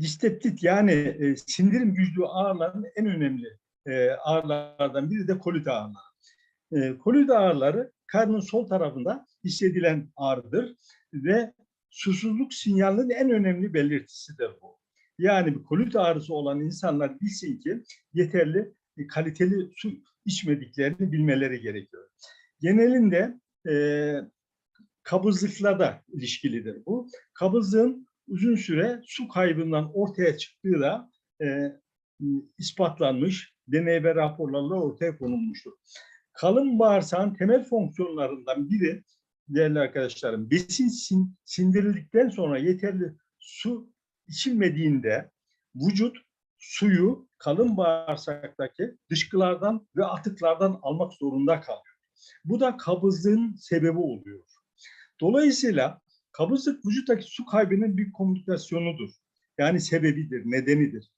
disteptit yani e, sindirim güçlü ağrıların en önemli e, ağrılardan biri de kolit ağrıları. E, kolit ağrıları karnın sol tarafında hissedilen ağrıdır ve susuzluk sinyalinin en önemli belirtisidir bu. Yani bir kolit ağrısı olan insanlar bilsin ki yeterli e, kaliteli su içmediklerini bilmeleri gerekiyor. Genelinde e, kabızlıkla da ilişkilidir bu. Kabızlığın uzun süre su kaybından ortaya çıktığı da e, ispatlanmış, deney ve raporlarla ortaya konulmuştur. Kalın bağırsağın temel fonksiyonlarından biri değerli arkadaşlarım, besin sin, sindirildikten sonra yeterli su içilmediğinde vücut suyu kalın bağırsaktaki dışkılardan ve atıklardan almak zorunda kalıyor. Bu da kabızlığın sebebi oluyor. Dolayısıyla kabızlık vücuttaki su kaybının bir komünikasyonudur. Yani sebebidir, nedenidir.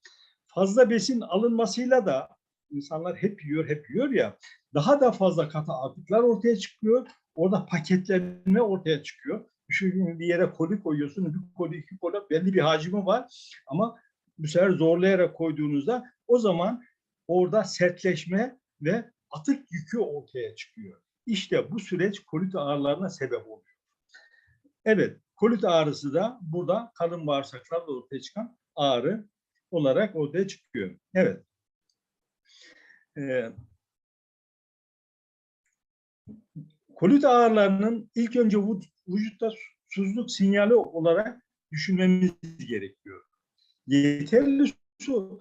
Fazla besin alınmasıyla da insanlar hep yiyor, hep yiyor ya, daha da fazla katı atıklar ortaya çıkıyor. Orada paketlenme ortaya çıkıyor. Şu bir yere koli koyuyorsun, bir koli, iki koli belli bir hacmi var. Ama bu sefer zorlayarak koyduğunuzda o zaman orada sertleşme ve atık yükü ortaya çıkıyor. İşte bu süreç kolit ağrılarına sebep oluyor. Evet, kolit ağrısı da burada kalın bağırsaklarla ortaya çıkan ağrı olarak ortaya çıkıyor. Evet. Ee, kolit ağrılarının ilk önce vücutta susuzluk sinyali olarak düşünmemiz gerekiyor. Yeterli su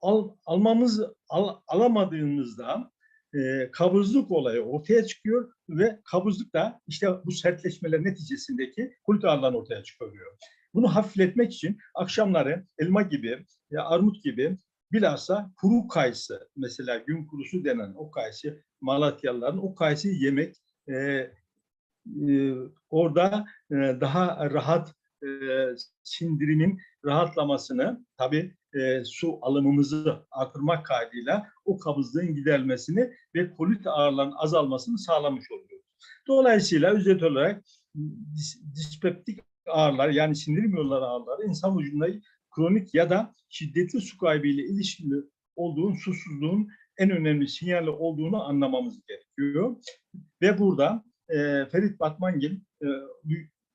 al, almamız al, alamadığımızda e, kabızlık olayı ortaya çıkıyor ve kabızlık da işte bu sertleşmeler neticesindeki kolit ağrılarını ortaya çıkarıyor. Bunu hafifletmek için akşamları elma gibi, ya armut gibi bilhassa kuru kayısı mesela gün kurusu denen o kayısı Malatyalıların o kayısı yemek e, e, orada e, daha rahat e, sindirimin rahatlamasını tabi e, su alımımızı artırmak kaydıyla o kabızlığın gidermesini ve kolit ağrılarının azalmasını sağlamış oluyor. Dolayısıyla özet olarak dis, dispeptik ağrılar yani sindirim yolları ağrıları insan vücudunda kronik ya da şiddetli su kaybı ile ilişkili olduğun susuzluğun en önemli sinyali olduğunu anlamamız gerekiyor. Ve burada e, Ferit Batmangil e,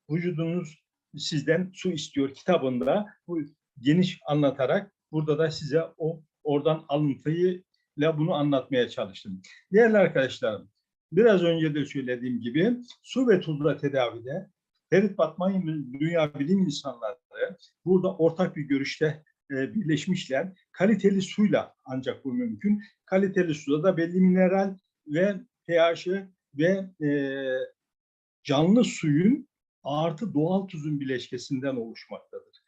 vücudunuz sizden su istiyor kitabında bu geniş anlatarak burada da size o oradan alıntıyla bunu anlatmaya çalıştım. Değerli arkadaşlarım, biraz önce de söylediğim gibi su ve tuzla tedavide Ferit Batmangil dünya bilim insanları burada ortak bir görüşte e, birleşmişler. Kaliteli suyla ancak bu mümkün. Kaliteli suda da belli mineral ve pH'i ve e, canlı suyun artı doğal tuzun bileşkesinden oluşmaktadır.